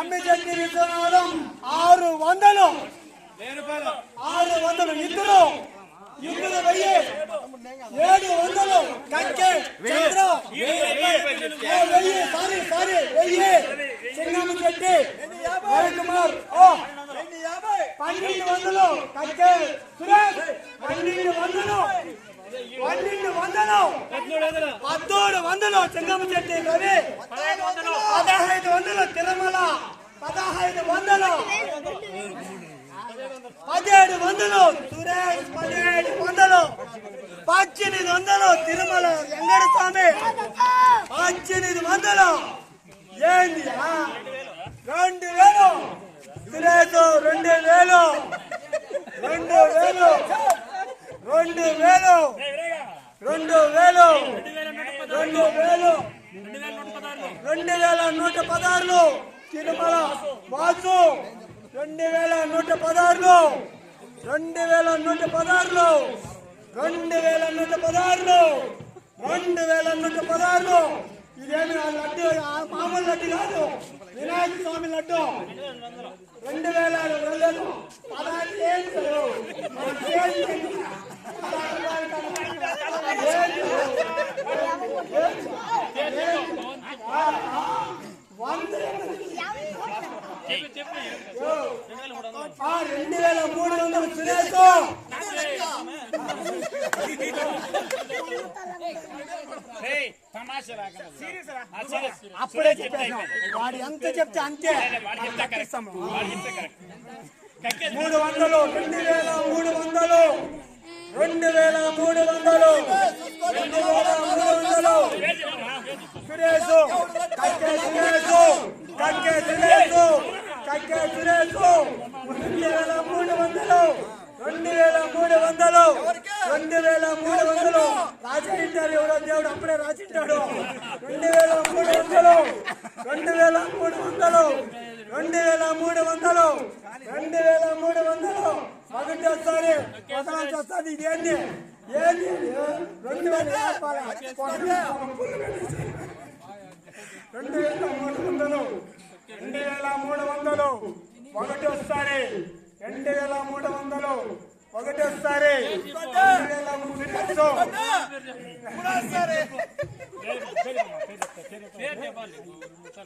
కమ్మిచెట్టి విశ్వనాథం ఆరు వందలు. ఆరు వందలు. ఇద్దరు ఇద్దరు వెయ్యి. ఏడు వందలు. కంకె చంద్ర. ఓ, వెయ్యి? సారీ సారీ వెయ్యి. సింగం చెట్టి రవికుమార్. ఓ పన్నెండు వందలు. కంకె సురేష్ పన్నెండు వందలు. పన్నెండు వందలు. పద్దోడు వందలు. సింగం చెట్టి రవి. పదహైదు వందలు. తిరుమల పదహైదు వందలు. పదిహేడు వందలు. సురేష్ పదిహేడు వందలు. పద్దెనిమిది వందలు. తిరుమల వెంకట స్వామి పద్దెనిమిది వందలు. ఏంది రెండు వేలు. సురేష్ రెండు వేలు. రెండు వేలు. రెండు వేలు. రెండు వేలు. రెండు వేలు. రెండు వేల నూట పదహారులో తిరుమల వాసు. రెండు వేల నూట పదహారులో రెండు వేల నూట పదహారులో రెండు వేల నూట పదహారులో రెండు వేల నూట పదహారులో. ఇదేమి ఆ లడ్డు ఆ మామూలు లడ్డు కాదు. వినాయక స్వామి లడ్డు. రెండు వేల రెండు వేలు పదహారు ఏంటి? రెండు వేల మూడు వందలు సురేష్ అప్పుడే చెప్పాను వాడు ఎంత చెప్తే అంతే మూడు వందలు రెండు వేల మూడు వందలు రెండు వేల మూడు వందలు రెండు వేల సురేష్ కక్కే సురేష్ కక్కే సురేష్ కక్కే సురేష్ రెండు వేల మూడు వందలు. రెండు వేల మూడు వందలు. రెండు వేల మూడు వందలు. రాసింటారు ఎవరో దేవుడు అప్పుడే రాసింటాడు రెండు వేల మూడు వందలు. రెండు వేల మూడు వందలు. రెండు వేల మూడు వందలు. రెండు వేల మూడు వందలు. ఒకటి వస్తుంది వదలాల్సి వస్తుంది ఇది ఇది? రెండు వేల రూపాయల. రెండు వేల మూడు వందలు రెండు వేల మూడు వందలు ఒకటి వస్తాయి రెండు వేల మూడు వందలు ఒకటి వస్తాయి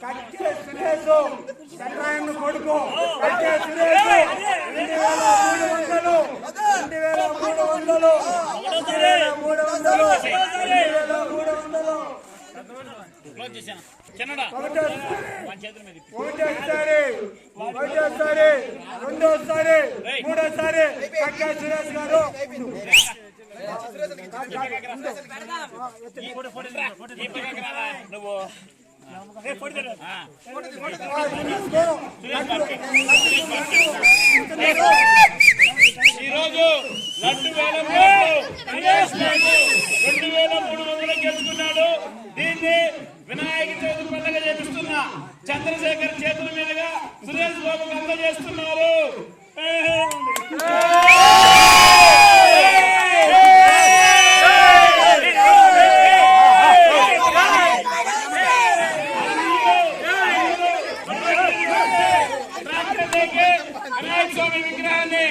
కట్టే. సురేష్ చంద్రాయణ కొడుకు. కట్టే సురేష్ రెండు వేల మూడు వందలు రెండు వేల మూడు వందలు. రెండు వేల మూడు వందలు రెండు వేల మూడు వందలు రోజు వేల మూడు రెండు వేల మూడు వందల గెలుచుకున్నాడు. దీన్ని వినాయక చవితి పండుగ చేపిస్తున్నా చంద్రశేఖర్ చేతుల మీదుగా సురేష్ బాబు గంగ చేస్తున్నారు వినాయక విగ్రహాన్ని